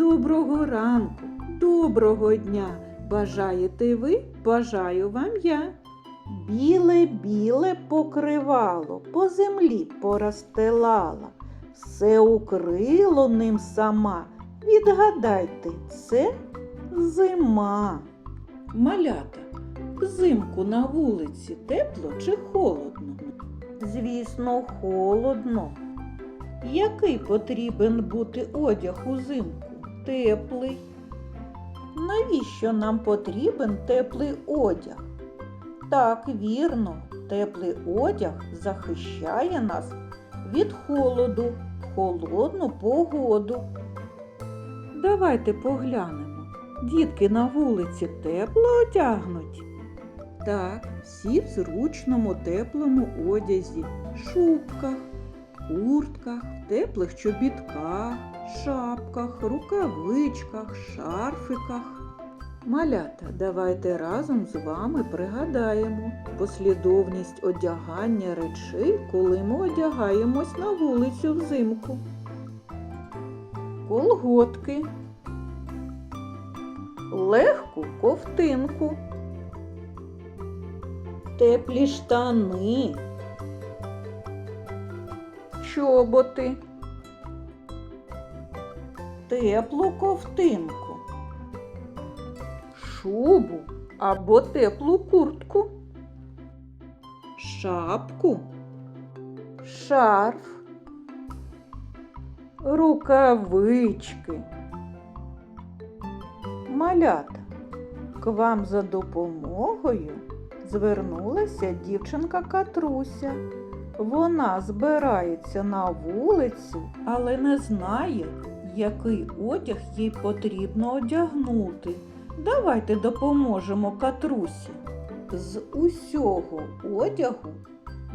Доброго ранку, доброго дня. Бажаєте ви, бажаю вам я. Біле, біле покривало, по землі поростилала, все укрило ним сама. Відгадайте, це зима. Малята, взимку на вулиці тепло чи холодно? Звісно, холодно. Який потрібен бути одяг узимку? Теплий. Навіщо нам потрібен теплий одяг? Так, вірно, теплий одяг захищає нас від холоду в холодну погоду. Давайте поглянемо. Дітки на вулиці тепло одягнуті. Так, всі в зручному теплому одязі, шубках, куртках, теплих чобітках, шапках, рукавичках, шарфиках. Малята, давайте разом з вами пригадаємо послідовність одягання речей, коли ми одягаємось на вулицю взимку. Колготки, легку ковтинку, теплі штани, чоботи, теплу ковтинку, шубу або теплу куртку, шапку, шарф, рукавички. Малята, к вам за допомогою звернулася дівчинка Катруся. Вона збирається на вулицю, але не знає, який одяг їй потрібно одягнути. Давайте допоможемо Катрусі. З усього одягу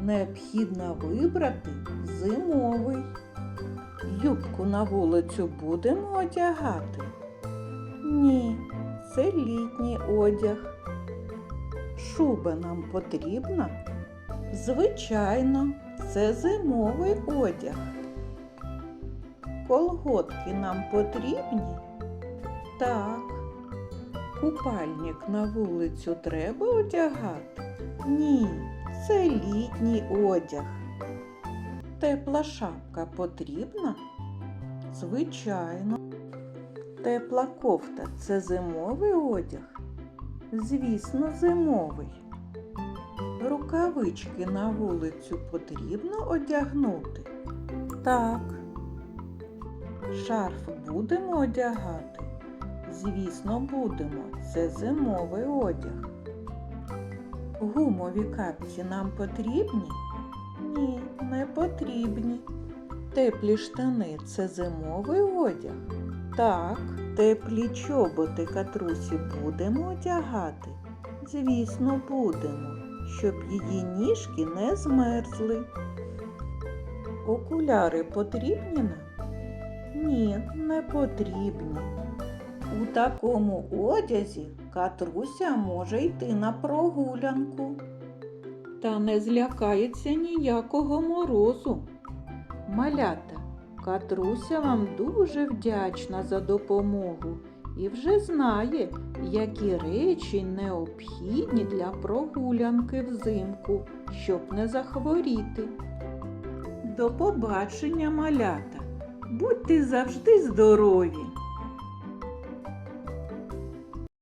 необхідно вибрати зимовий. Юбку на вулицю будемо одягати? Ні, це літній одяг. Шуба нам потрібна? Звичайно, це зимовий одяг. Колготки нам потрібні? Так. Купальник на вулицю треба одягати? Ні, це літній одяг. Тепла шапка потрібна? Звичайно. Тепла кофта це зимовий одяг? Звісно, зимовий. Рукавички на вулицю потрібно одягнути? Так. Шарф будемо одягати? Звісно, будемо. Це зимовий одяг. Гумові капці нам потрібні? Ні, не потрібні. Теплі штани це зимовий одяг? Так, теплі чоботи катрусі будемо одягати? Звісно, будемо, щоб її ніжки не змерзли. Окуляри потрібні нам? Ні, не потрібні. У такому одязі Катруся може йти на прогулянку. Та не злякається ніякого морозу. Малята, Катруся вам дуже вдячна за допомогу і вже знає, які речі необхідні для прогулянки взимку, щоб не захворіти. До побачення, малята! Будьте завжди здорові!